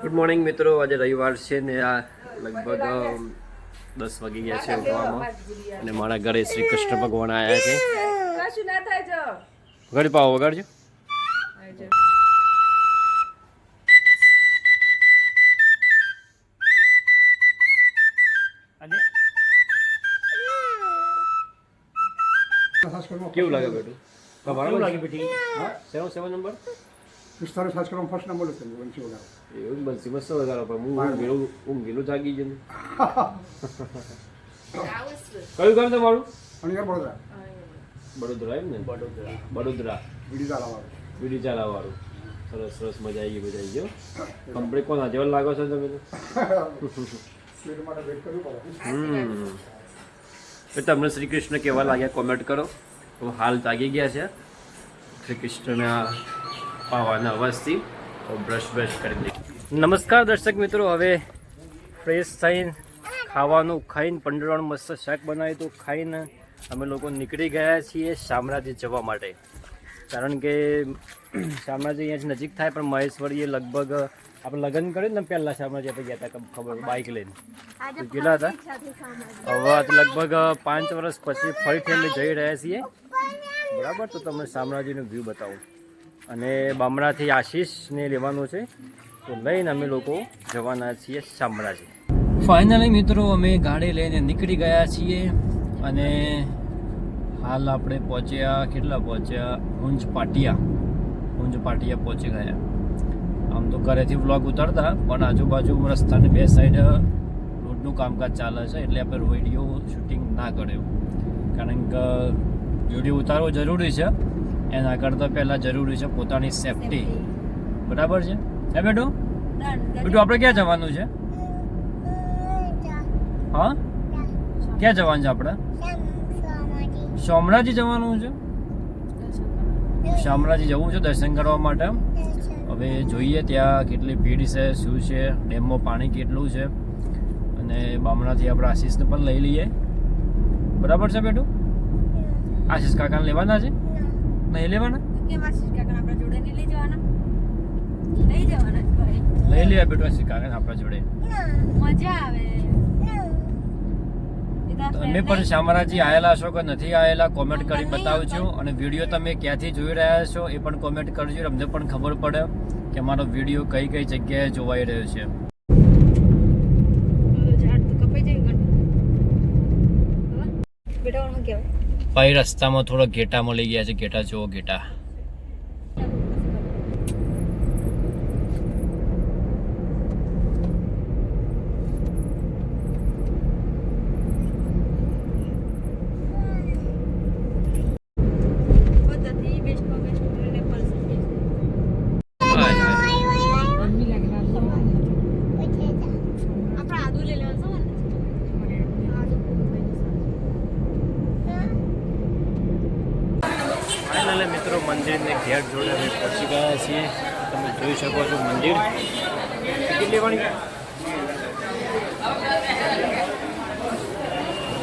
Good morning મિત્રો. આજે રવિવાર છે ને આ લગભગ દસ વાગી ગયા છે ઉઠવામાં. અને મારા ઘરે શ્રી કૃષ્ણ ભગવાન આવ્યા છે. કશું ના થાય જો. વગાડી પાવો વગાડજો. કેવું લાગે બેટું? કેવું લાગે બેટી? Seven seven number? વિસ્તાર સાચ કરવામાં ફર્સ્ટ નંબર હતો બંસી વગાડો એવું બંસી મસ્ત વગાડો પણ હું ઊંઘેલું ઊંઘેલું જાગી ગયું કયું ગામ તમારું અને યાર વડોદરા વડોદરા એમ ને બડોદરા બડોદરા બીડી ચાલાવાળો બીડી ચાલાવાળું સરસ સરસ મજા આવી ગઈ મજા આવી ગયો કમ્પ્લીટ કોના જેવા લાગો છો તમે તો તમને શ્રી કૃષ્ણ કેવા લાગ્યા કોમેન્ટ કરો તો હાલ જાગી ગયા છે શ્રી કૃષ્ણના પાવાના અવાજથી બ્રશ બ્રશ કરી દઈએ નમસ્કાર દર્શક મિત્રો હવે ફ્રેશ થઈને ખાવાનું ખાઈને પંડરવાનું મસ્ત શાક બનાવ્યું તો ખાઈને અમે લોકો નીકળી ગયા છીએ શામળાજી જવા માટે. કારણ કે શામળાજી અહીંયાથી નજીક થાય પણ મહેશ્વરીએ લગભગ આપણે લગ્ન કર્યું ને પહેલાં શામળાજી આપણે ગયા હતા ખબર બાઇક લઈને. કેટલા હતા? હવે લગભગ પાંચ વર્ષ પછી ફરી અમે જઈ રહ્યા છીએ. બરાબર? તો તમને શામળાજીનો વ્યૂ બતાવું. અને બામણાથી આશીષને લેવાનું છે. તો લઈને અમે લોકો જવાના છીએ શામળાજી. ફાઇનલી મિત્રો, અમે ગાડી લઈને નીકળી ગયા છીએ અને હાલ આપણે પહોંચ્યા, કેટલા પહોંચ્યા? ઊંઝ પાટિયા. ઊંઝ પાટિયા પહોંચી ગયા. આમ તો ઘરેથી વ્લોગ ઉતારતા, પણ આજુબાજુ રસ્તાની બે સાઈડ રોડનું કામકાજ ચાલે છે, એટલે આપણે વીડિયો શૂટિંગ ના કર્યું. કારણ કે વીડિયો ઉતારવો જરૂરી છે. એના કરતાં પહેલાં જરૂરી છે પોતાની સેફટી બરાબર છે? હે બેટું? બેટું આપણે ક્યાં જવાનું છે? હા? ક્યાં જવાનું છે આપણે? શામળાજી જવાનું છે? શામળાજી જવું છે દર્શન કરવા માટે. હવે જોઈએ ત્યાં કેટલી ભીડ છે શું છે ડેમમાં પાણી કેટલું છે. અને બામણાથી આપણે આશીષને પણ લઈ લઈએ. બરાબર છે બેટું? આશીષ કાકાને લેવાના છે? નહીં લેવાના? કેમ આશીષ કાકા આપણા જોડે નહીં લઈ જવાના? લઈ જવાના જ ભાઈ. લઈ લે બેટું આશીષ કાકાને આપણા જોડે? મજા આવે. તમે પણ શામરાજી આયેલા છો કે નથી આયેલા? કોમેન્ટ કરી બતાવજો અને વીડિયો તમે ક્યાંથી જોઈ રહ્યા છો એ પણ કોમેન્ટ કરજો. અમને પણ ખબર પડે કે મારો વીડિયો કઈ કઈ જગ્યાએ જોવાઈ રહ્યો છે? બેટા કહેવાય ભાઈ રસ્તામાં થોડા ઘેટા મળી ગયા છે ઘેટા જુઓ ઘેટા બધાથી બેસ્ટમાં બેસ્ટ કરીને પલ્સ છે. હાય, હાય. આપણે આદુ લઈ લેવાનું છે ને? આદુ ફાઇનલી મિત્રો મંદિરને ગેટ જોડે અમે પહોંચી ગયા છીએ. તમે જોઈ શકો છો મંદિર.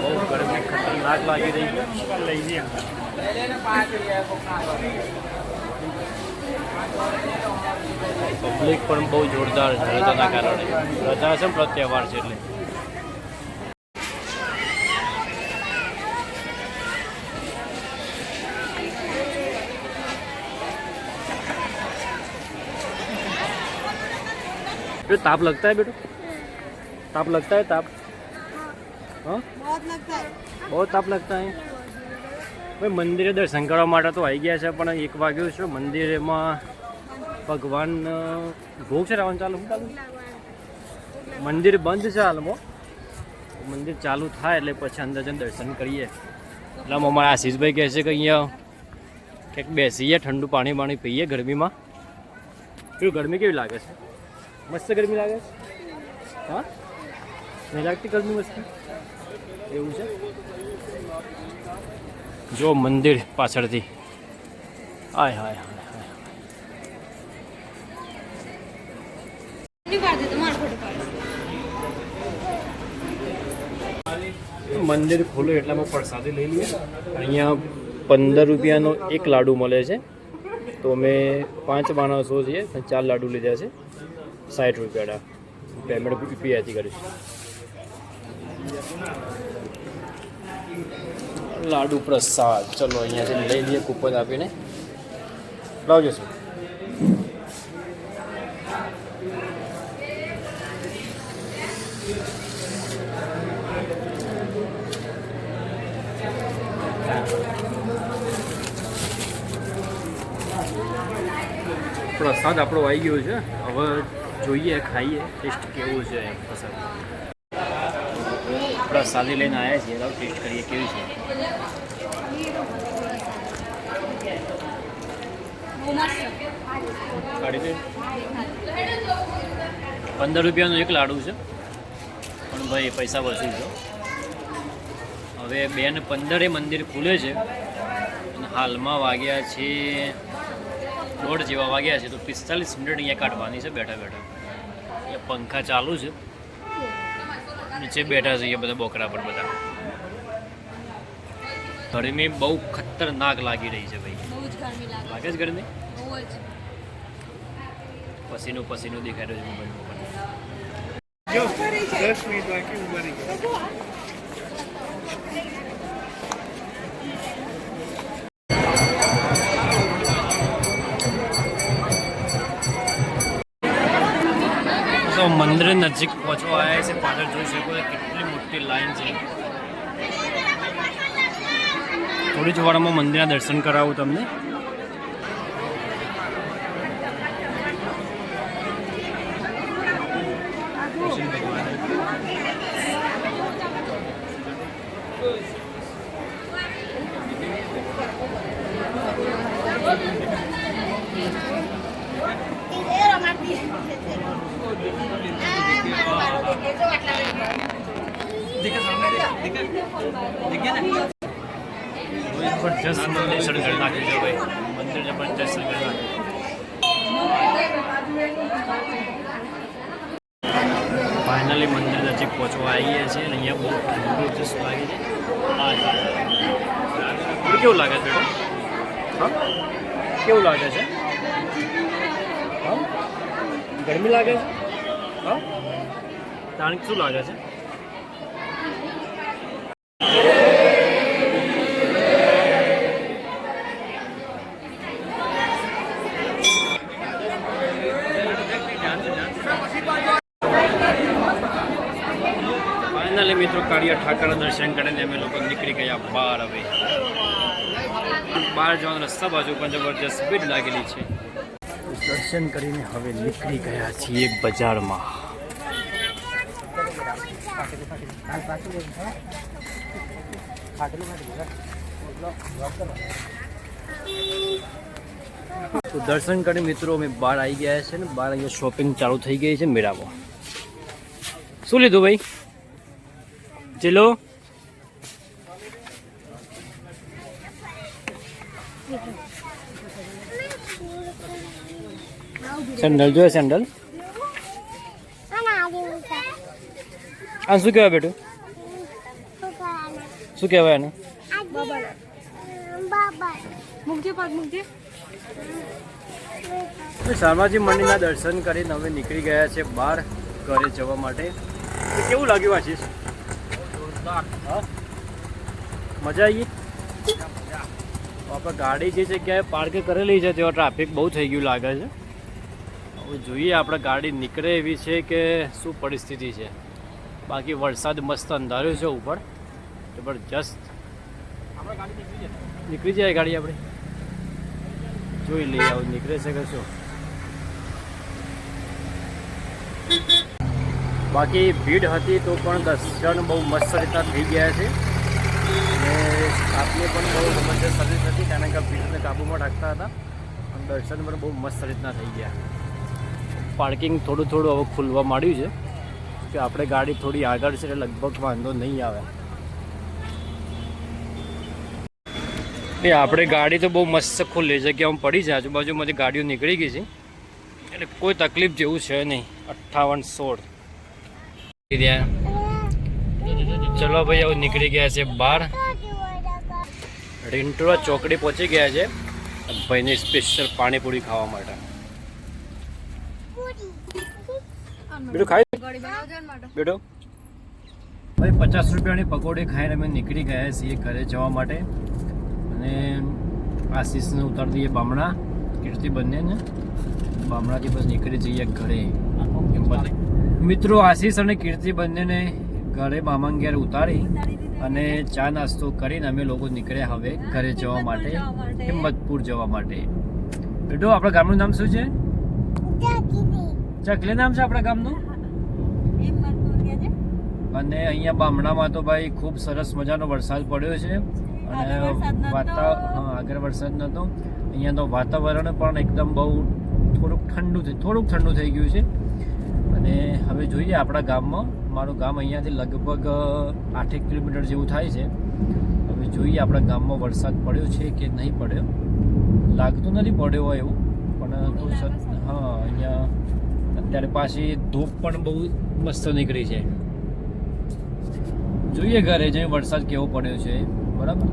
બહુ ગરમી, ખતરનાક લાગી રહી. લઈ જઈએ પબ્લિક પણ બહુ જોરદાર છે રજાના કારણે. રજા છે ને પેલો છે એટલે. बेटू ताप लगता है बेटू ताप लगता है ताप हाँ बहुत लगता है बहुत ताप लगता है ભાઈ મંદિરે દર્શન કરવા માટે તો આવી ગયા છે પણ એક વાગ્યું છે મંદિરેમાં ભગવાન અ, ભોગ છે રાવણ ચાલુ શું ચાલુ મંદિર બંધ છે હાલમાં મંદિર ચાલુ થાય એટલે પછી અંદર જઈને દર્શન કરીએ એટલે આમ અમારા આશીષભાઈ કહે છે કે અહીંયા કંઈક બેસીએ ઠંડુ પાણી પાણી પીએ ગરમીમાં કેવું ગરમી કેવી લાગે છે મસ્ત ગરમી લાગે છે? હા? નહીં લાગતી ગરમી મસ્ત? એવું છે? જો મંદિર પાછળથી. આય હાય હાય મંદિર ખોલું એટલામાં પ્રસાદી લઈ લઈએ. અહીંયા પંદર રૂપિયાનો એક લાડુ મળે છે. તો અમે પાંચ માણસો છીએ ચાર લાડુ લીધા છે. સાઠ રૂપિયાના પેમેન્ટ યુપીઆઈથી કરીશ. લાડુ પ્રસાદ. ચલો અહીંયાથી લઈ લઈએ કૂપન આપીને. લાવજો સર પ્રસાદ આપણો આવી ગયો છે. હવે જોઈએ, ખાઈએ ટેસ્ટ કેવું છે, પસંદ. આપણા પ્રસાદી લઈને આવ્યા છીએ તો ટેસ્ટ કરીએ કેવી છે. પંદર રૂપિયાનું એક લાડુ છે. પણ ભાઈ પૈસા વસૂલ છે. હવે બે ને પંદરે મંદિર ખુલે છે. અને હાલમાં વાગ્યા છે દોઢ જેવા વાગ્યા છે તો પિસ્તાલીસ મિનિટ અહીંયા કાઢવાની છે બેઠા બેઠા. અહીંયા પંખા ચાલુ છે. નીચે બેઠા છે અહીંયા બધા બોકરા પર બધા. ગરમી બહુ ખતરનાક લાગી રહી છે ભાઈ. બહુ જ ગરમી લાગે લાગે છે ગરમી? પસીનું પસીનું દેખાઈ રહ્યું છે મોબાઈલમાં પણ તો મંદિર નજીક પહોંચવા આવ્યા છે. પાછળ જોઈ શકો છો કેટલી મોટી લાઈન છે. થોડી જ વારમાં મંદિરના દર્શન કરાવું તમને. જબરજસ્ત મંદિર શણગાર નાખ્યું છે ભાઈ. મંદિર જબરજસ્ત શણગાર નાખ્યું ફાઇનલી મંદિર નજીક પહોંચવા આવીએ છીએ અને અહીંયા બહુ જસ્ટ લાગે છે. કેવું લાગે છે કેવું લાગે છે? ગરમી લાગે છે? હા? કે શું લાગે છે? ફાઇનલી મિત્રો કાળિયા ઠાકર દર્શન કરીને અમે લોકો નીકળી ગયા બહાર હવે. બહાર જવાનો રસ્તા બાજુ પણ જબરજસ્ત ભીડ લાગેલી છે. દર્શન કરીને હવે નીકળી ગયા છીએ બજારમાં. તો દર્શન કરી મિત્રો, અમે બહાર આવી ગયા છે ને, બહાર અહીંયા શોપિંગ ચાલુ થઈ ગઈ છે મેળામાં. શું લીધું ભાઈ? ચેલો? સેન્ડલ, જોઈએ સેન્ડલ. આ શું કહેવાય બેટું? શું કહેવાય એને મૂકજે મંદિરના દર્શન કરીને અમે નીકળી ગયા છે બહાર ઘરે જવા માટે. તો કેવું લાગ્યું આશીષ? મજા આવી આપણે ગાડી જે જગ્યાએ પાર્ક કરેલી છે તેવા ટ્રાફિક બહુ થઈ ગયું લાગે છે. હવે જોઈએ આપણે ગાડી નીકળે એવી છે કે શું પરિસ્થિતિ છે. બાકી વરસાદ મસ્ત અંધાર્યો છે ઉપર. જબરજસ્ત. નીકળી જાય ગાડી આપણે. જોઈ લઈએ આવું નીકળે છે કે બાકી ભીડ હતી તો પણ દર્શન બહુ મસ્ત રીતના થઈ ગયા છે. અને સ્ટાફની પણ બહુ જબરજસ્ત સર્વિસ હતી, કારણ કે ભીડને કાબૂમાં રાખતા હતા. અને દર્શન પણ બહુ મસ્ત રીતના થઈ ગયા. પાર્કિંગ થોડું થોડું હવે ખુલવા માંડ્યું છે. કે આપણે ગાડી થોડી આગળ છે એટલે લગભગ વાંધો નહીં આવે. એ આપણે ગાડી તો બહુ મસ્ત ખુલ્લી જગ્યામાં પડી છે. આજુબાજુમાંથી ગાડીઓ નીકળી ગઈ છે. એટલે કોઈ તકલીફ જેવું છે નહીં. અઠ્ઠાવન સોળ. ચલો ભાઈ હવે નીકળી ગયા છે બહાર. રિન્ટોરા ચોકડી પહોંચી ગયા છે ભાઈને સ્પેશિયલ પાણીપુરી ખાવા માટે. બીજું ખાઈ બેટો? ભાઈ પચાસ રૂપિયાની પકોડી ખાઈને અમે નીકળી ગયા છીએ ઘરે જવા માટે. અને આશીષને ઉતારી દઈએ બામણા. કીર્તિ બંનેને. બામણાથી બસ નીકળી જઈએ ઘરે. એમ બને મિત્રો આશીષ અને કીર્તિ બંનેને ઘરે મામા ઘેર ઉતારી અને ચા નાસ્તો કરીને અમે લોકો નીકળ્યા હવે ઘરે જવા માટે. હિંમતપુર જવા માટે. બેટો આપણા ગામનું નામ શું છે? ચકલી નામ છે આપણા ગામનું? અને અહીંયા બામણામાં તો ભાઈ ખૂબ સરસ મજાનો વરસાદ પડ્યો છે. અને વાતા આગળ વરસાદ નહોતો. અહીંયા તો વાતાવરણ પણ એકદમ બહુ થોડુંક ઠંડુ થઈ થોડુંક ઠંડુ થઈ ગયું છે. અને હવે જોઈએ આપણા ગામમાં. મારું ગામ અહીંયાથી લગભગ આઠેક કિલોમીટર જેવું થાય છે. હવે જોઈએ આપણા ગામમાં વરસાદ પડ્યો છે કે નહીં પડ્યો. લાગતું નથી પડ્યો હોય એવું પણ હા અહીંયા અત્યારે પાછી ધૂપ પણ બહુ મસ્ત નીકળી છે. જોઈએ ઘરે જઈ વરસાદ કેવો પડ્યો છે બરાબર?